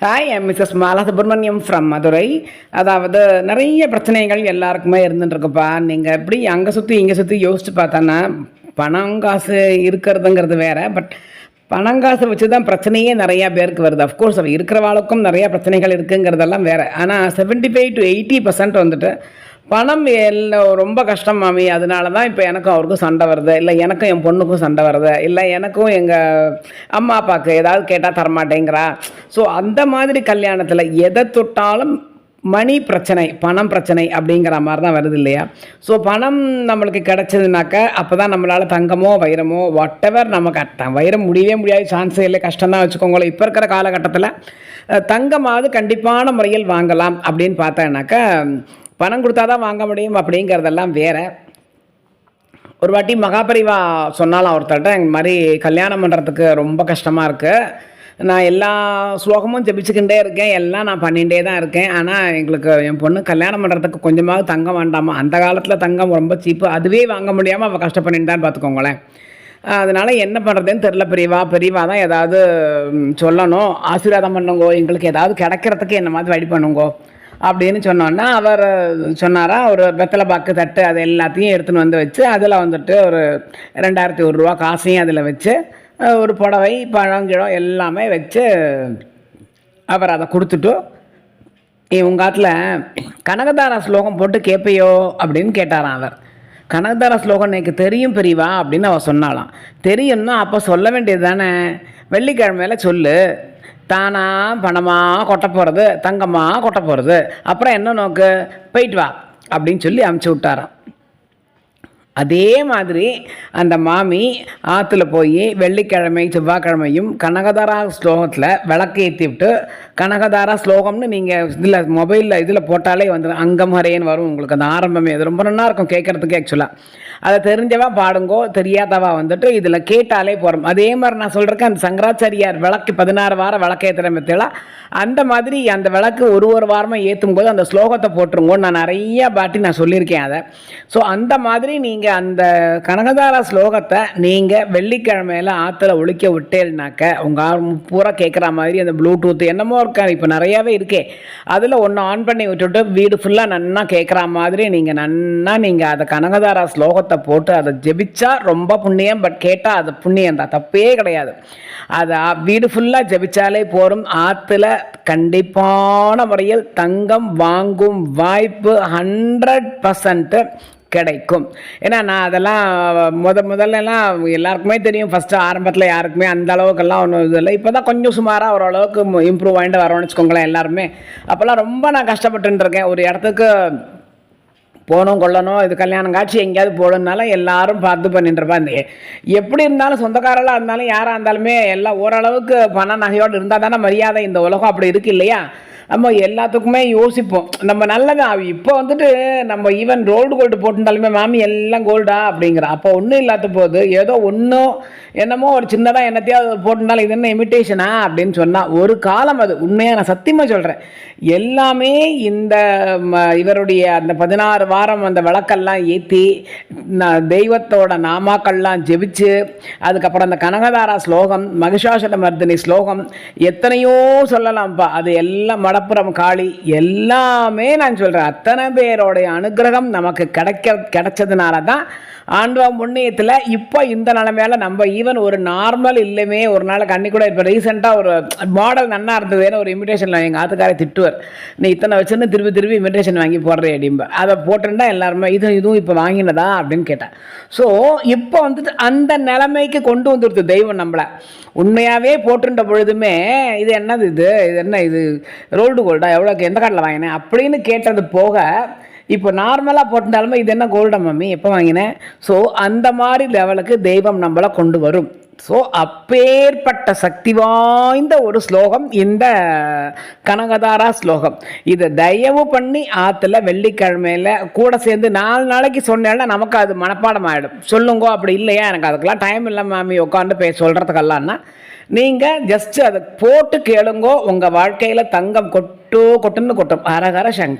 Hi I'm Mrs Mala Subramaniam from Madurai அதாவது நிறைய பிரச்சனைகள் எல்லாருக்குமே இருந்துட்டுருக்குப்பா நீங்கள் எப்படி அங்கே சுற்றி இங்கே சுற்றி யோசிச்சு பார்த்தோன்னா பணம் காசு இருக்கிறதுங்கிறது வேறு. பட் பணம் காசு வச்சு தான் பிரச்சனையே நிறையா பேருக்கு வருது. அஃப்கோர்ஸ் இருக்கிறவாளுக்கும் நிறையா பிரச்சனைகள் இருக்குங்கிறதெல்லாம் வேறு. ஆனால் seventy five to eighty percent வந்துட்டு பணம் எல்லாம் ரொம்ப கஷ்டம் மாமி. அதனால தான் இப்போ எனக்கும் அவருக்கும் சண்டை வருது. இல்லை எனக்கும் என் பொண்ணுக்கும் சண்டை வருது. இல்லை எனக்கும் எங்கள் அம்மா அப்பாவுக்கு ஏதாவது கேட்டால் தரமாட்டேங்கிறா. ஸோ அந்த மாதிரி கல்யாணத்தில் எதை தொட்டாலும் மணி பிரச்சனை பணம் பிரச்சனை அப்படிங்கிற மாதிரி தான் வருது இல்லையா? ஸோ பணம் நம்மளுக்கு கிடச்சதுனாக்க அப்போ தான் நம்மளால் தங்கமோ வைரமோ வாட் எவர் நமக்கு அட்ட- வைரம் முடியவே முடியாது சான்ஸே இல்லை. கஷ்டம் தான் வச்சுக்கோங்களேன். இப்போ இருக்கிற காலகட்டத்தில் தங்கமாவது கண்டிப்பான முறையில் வாங்கலாம் அப்படின்னு பார்த்தேன்னாக்கா பணம் கொடுத்தா தான் வாங்க முடியும் அப்படிங்கிறதெல்லாம் வேற. ஒரு வாட்டி மகாபரிவா சொன்னாலாம் ஒருத்தர்கிட்ட இந்த மாதிரி கல்யாணம் பண்ணுறதுக்கு ரொம்ப கஷ்டமாக இருக்குது நான் எல்லா ஸ்லோகமும் ஜெபிச்சுக்கிட்டே இருக்கேன். எல்லாம் நான் பண்ணிகிட்டே தான் இருக்கேன். ஆனால் எங்களுக்கு என் பொண்ணு கல்யாணம் பண்ணுறதுக்கு கொஞ்சமாவது தங்கம் வேண்டாமா? அந்த காலத்தில் தங்கம் ரொம்ப சீப்பு. அதுவே வாங்க முடியாமல் அவள் கஷ்டப்பட்டு தான் பார்த்துக்கோங்களேன் அதனால் என்ன பண்ணுறதுன்னு தெரில பெரியவா பெரியவா தான் ஏதாவது சொல்லணும். ஆசீர்வாதம் பண்ணுங்கோ. எங்களுக்கு ஏதாவது கிடைக்கிறதுக்கு என்ன மாதிரி வழி பண்ணுங்கோ. அப்படின்னு சொன்னோன்னா அவர் சொன்னாரா ஒரு வெத்தலை பாக்கு தட்டு அது எல்லாத்தையும் எடுத்துன்னு வந்து வச்சு அதில் வந்துட்டு ஒரு ரெண்டாயிரத்தி ஒரு ரூபா காசையும் அதில் வச்சு ஒரு புடவை பழங்கிழம் எல்லாமே வச்சு அவர் அதை கொடுத்துட்டு ஏ உங்கள் ஸ்லோகம் போட்டு கேட்பையோ அப்படின்னு கேட்டாராம் அவர். கனகதார ஸ்லோகம் எனக்கு தெரியும் பெரியவா அப்படின்னு அவர் சொன்னாலாம் தெரியும்னா அப்போ சொல்ல வேண்டியது தானே. வெள்ளிக்கிழமையில் சொல்லு. தானா பணமா கொட்ட போகிறது தங்கமாக கொட்ட போகிறது அப்புறம் என்ன நோக்கு? போயிட்டு வா அப்படின்னு சொல்லி அமுச்சு விட்டாராம். அதே மாதிரி அந்த மாமி ஆற்றுல போய் வெள்ளிக்கிழமை செவ்வாய்க்கிழமையும் கனகதாரா ஸ்லோகத்தில் விளக்கு ஏற்றி விட்டு கனகதாரா ஸ்லோகம்னு நீங்கள் இதில் மொபைலில் இதில் போட்டாலே வந்து அங்கம் ஹரேன்னு வரும் உங்களுக்கு. அந்த ஆரம்பமே. அது ரொம்ப நல்லா இருக்கும் கேட்குறதுக்கு ஆக்சுவலாக அதை தெரிஞ்சவா பாடுங்கோ தெரியாதவா வந்துட்டு இதில் கேட்டாலே போகிறோம் அதே மாதிரி நான் சொல்கிறேன் அந்த சங்கராச்சாரியார் விளக்கு பதினாறு வாரம் விளக்கேற்றுற மெத்தேலாம் அந்த மாதிரி அந்த விளக்கு ஒரு ஒரு வாரமாக ஏற்றும் போது அந்த ஸ்லோகத்தை போட்டுருங்கோ நான் நிறையா பாட்டி நான் சொல்லியிருக்கேன் அதை. ஸோ அந்த மாதிரி நீங்கள் அந்த கனகதாரா ஸ்லோகத்தை நீங்கள் வெள்ளிக்கிழமையில ஆற்றுல ஒழிக்க விட்டேன்னாக்க உங்கள் பூரா கேட்குற மாதிரி அந்த ப்ளூடூத் என்னமோ இருக்கா? இப்போ நிறையாவே இருக்கே. அதில் ஒன்று ஆன் பண்ணி விட்டுட்டு வீடு ஃபுல்லாக நன்னா கேட்குற மாதிரி நீங்கள் நன்னா நீங்கள் அதை கனகதாரா ஸ்லோகத்தை போட்டு அதை ஜெபிச்சா ரொம்ப புண்ணியம் பட் கேட்டால் அது புண்ணியம் தான் தப்பே கிடையாது. அதை வீடு ஃபுல்லாக ஜெபிச்சாலே போகும் ஆற்றுல கண்டிப்பான முறையில் தங்கம் வாங்கும் வாய்ப்பு ஹண்ட்ரட் பர்சன்ட்டு கிடைக்கும். ஏன்னா நான் அதெல்லாம் முத முதல்லலாம் எல்லாருக்குமே தெரியும். ஃபஸ்ட்டு ஆரம்பத்தில் யாருக்குமே அந்த அளவுக்கெல்லாம் ஒன்றும் இது இல்லை. இப்போ தான் கொஞ்சம் சுமாராக ஓரளவுக்கு இம்ப்ரூவ் ஆகிட்டு வரோம்னு வச்சுக்கோங்களேன் எல்லாருமே. அப்போல்லாம் ரொம்ப நான் கஷ்டப்பட்டுன்னு இருக்கேன். ஒரு இடத்துக்கு போகணும் கொள்ளணும் இது கல்யாணம் காட்சி எங்கேயாவது போகணுன்னால எல்லாரும் பார்த்து பண்ணிட்டு இருப்பா இந்த எப்படி இருந்தாலும் சொந்தக்காரெல்லாம் இருந்தாலும் யாராக இருந்தாலுமே எல்லாம் ஓரளவுக்கு பண நகையோடு இருந்தால் தானே மரியாதை இந்த உலகம் அப்படி இருக்கு இல்லையா? நம்ம எல்லாத்துக்குமே யோசிப்போம். நம்ம நல்லதான் இப்போ வந்துட்டு நம்ம ஈவன் ரோல்டு கோல்டு போட்டுட்டாலுமே மாமி எல்லாம் கோல்டா அப்படிங்கிற. அப்போ ஒன்றும் இல்லாத போது ஏதோ ஒன்றும் என்னமோ ஒரு சின்னதாக என்னத்தையாவது போட்டிருந்தாலும் இது என்ன இமிட்டேஷனா அப்படின்னு சொன்னால் ஒரு காலம் அது. உண்மையாக நான் சத்தியமாக சொல்கிறேன் எல்லாமே இந்த ம, இவருடைய அந்த பதினாறு வாரம் அந்த விளக்கெல்லாம் ஏற்றி தெய்வத்தோட நாமாக்கள்லாம் ஜெபிச்சு அதுக்கப்புறம் அந்த கனகதாரா ஸ்லோகம் மகிஷாசன மர்தினி ஸ்லோகம் எத்தனையோ சொல்லலாம்ப்பா. அது எல்லாம் மடப்புறம் காளி. எல்லாமே நான் சொல்கிறேன் அத்தனை பேரோடைய அனுகிரகம் நமக்கு கிடைக்க கிடைச்சதுனால தான் ஆண்டவா புண்ணியத்தில் இப்போ இந்த நிலமையால நம்ம ஈவன் ஒரு நார்மல் இல்லைமே ஒரு நாள் கண்ணி கூட இப்போ ரீசெண்டாக ஒரு மாடல் நல்லா இருந்ததுன்னு ஒரு இன்விடேஷனில் எங்கள் ஆத்துக்காரை திட்டுவார். நீ இத்தனை வச்சுன்னு திருப்பி திருப்பி இமிடேஷன் வாங்கி போடுறே அப்படிம்ப. அதை போட்டுருந்தா எல்லாருமே இது இதுவும் இப்போ வாங்கினதா? அப்படின்னு கேட்டேன் ஸோ இப்போ வந்துட்டு அந்த நிலைமைக்கு கொண்டு வந்துடுது தெய்வம் நம்மளை. உண்மையாகவே போட்டுருந்த பொழுதுமே இது என்னது இது? இது என்ன இது? ரோ கோல்டு கோல்டா எவ்வளோக்கு எந்த காட்டில் வாங்கினேன்? அப்படின்னு கேட்டது போக இப்போ நார்மலாக போட்டிருந்தாலுமே இது என்ன கோல்டா மம்மி? எப்போ வாங்கினேன்? ஸோ அந்த மாதிரி லெவலுக்கு தெய்வம் நம்மளை கொண்டு வரும். ஸோ அப்பேற்பட்ட சக்தி வாய்ந்த ஒரு ஸ்லோகம் இந்த கனகதாரா ஸ்லோகம். இதை தயவு பண்ணி ஆற்றுல வெள்ளிக்கிழமையில கூட சேர்ந்து நாலு நாளைக்கு சொன்னேன்னா நமக்கு அது மனப்பாடம் ஆகிடும் சொல்லுங்க அப்படி இல்லையா? எனக்கு அதுக்கெல்லாம் டைம் இல்லை மாமி உட்காந்து பே சொல்கிறதுக்கெல்லாம்னா நீங்கள் ஜஸ்ட் அதை போட்டு கேளுங்கோ உங்கள் வாழ்க்கையில் தங்கம் கொட்டு கொட்டுன்னு கொட்டும். அரகர சங்கர்.